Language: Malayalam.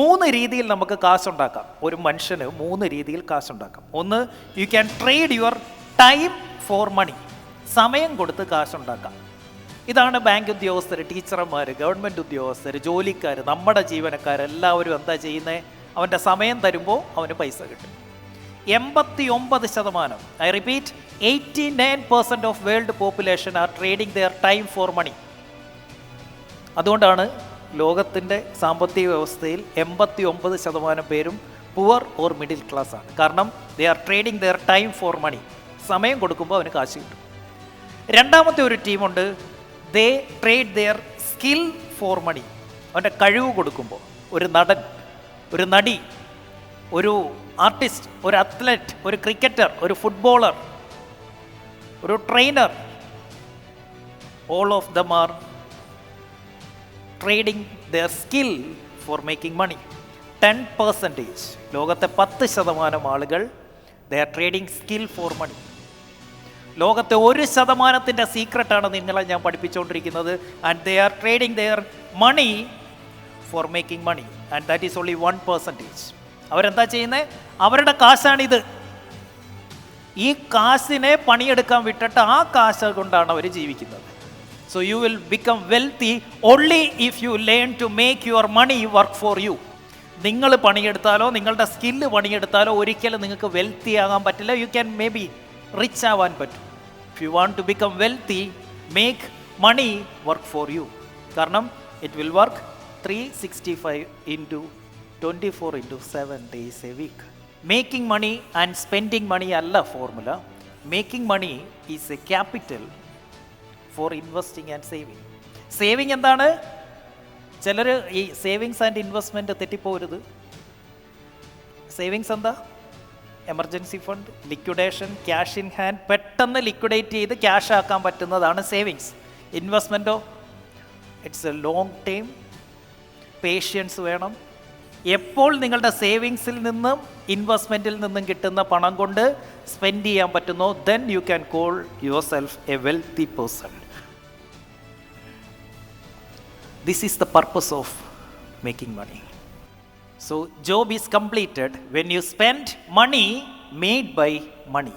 മൂന്ന് രീതിയിൽ നമുക്ക് കാശുണ്ടാക്കാം ഒരു മനുഷ്യന് മൂന്ന് രീതിയിൽ കാശുണ്ടാക്കാം ഒന്ന് you can trade your time for money സമയം കൊടുത്ത് കാശുണ്ടാക്കാം ഇതാണ് ബാങ്ക് ഉദ്യോഗസ്ഥർ ടീച്ചർമാർ ഗവൺമെന്റ് ഉദ്യോഗസ്ഥർ ജോലിക്കാർ നമ്മുടെ ജീവനക്കാർ എല്ലാവരും എന്താ ചെയ്യുന്നത് അവന്റെ സമയം തരുമ്പോൾ അവന് പൈസ കിട്ടും. എൺപത്തി ഒമ്പത് ശതമാനം I repeat eighty nine percent of world population are trading their time for money അതുകൊണ്ടാണ് ലോകത്തിന്റെ സാമ്പത്തിക വ്യവസ്ഥയിൽ എൺപത്തി ഒമ്പത് ശതമാനം പേരും പുവർ ഓർ മിഡിൽ ക്ലാസ് ആണ്. കാരണം they are trading their time for money സമയം കൊടുക്കുമ്പോൾ അവന് കാശ് കിട്ടും. രണ്ടാമത്തെ ഒരു ടീമുണ്ട് they trade their skill for money അവന്റെ കഴിവ് കൊടുക്കുമ്പോൾ ഒരു നടൻ ഒരു നടി ഒരു ആർട്ടിസ്റ്റ് ഒരു അത്ലറ്റ് ഒരു ക്രിക്കറ്റർ ഒരു ഫുട്ബോളർ ഒരു trainer all of them are trading their skill for making money ten percentage ലോകത്തെ പത്ത് ശതമാനം ആളുകൾ they are trading skill for money ലോകത്തെ ഒരു ശതമാനത്തിന്റെ സീക്രട്ടാണ് നിങ്ങളെ ഞാൻ പഠിപ്പിച്ചുകൊണ്ടിരിക്കുന്നത്. And they are trading their money for making money and that is only one percentage അവരെന്താ ചെയ്യുന്നത് അവരുടെ കാശാണിത്. ഈ കാശിനെ പണിയെടുക്കാൻ വിട്ടിട്ട് ആ കാശ് കൊണ്ടാണ് അവർ ജീവിക്കുന്നത്. So you will become wealthy only if you learn to make your money work for you നിങ്ങൾ പണിയെടുത്താലോ നിങ്ങളുടെ സ്കില്ല് പണിയെടുത്താലോ ഒരിക്കലും നിങ്ങൾക്ക് വെൽത്തി ആകാൻ പറ്റില്ല. You can may be rich ആവാൻ പറ്റും. If you want to become wealthy make money work for you കാരണം it will work three sixty five into twenty four into seven days a week making money and spending money അല്ല formula making money is a capital for investing and saving saving എന്താണ്? ചിലർ ഈ സേവിങ്സ് ആൻഡ് ഇൻവെസ്റ്റ്മെന്റ് തെറ്റിപ്പോരുത്. സേവിങ്സ് എന്താ? Emergency fund liquidation cash in hand പെട്ടെന്ന് ലിക്വിഡേറ്റ് ചെയ്ത് ക്യാഷ് ആക്കാൻ പറ്റുന്നതാണ് savings ഇൻവെസ്റ്റ്മെന്റോ it's a long time patience വേണം. എപ്പോൾ നിങ്ങളുടെ സേവിങ്സിൽ നിന്നും ഇൻവെസ്റ്റ്മെന്റിൽ നിന്നും കിട്ടുന്ന പണം കൊണ്ട് സ്പെൻഡ് ചെയ്യാൻ പറ്റുന്നോ? Then you can call yourself a wealthy person This is the purpose of making money. So, job is completed when you spend money made by money.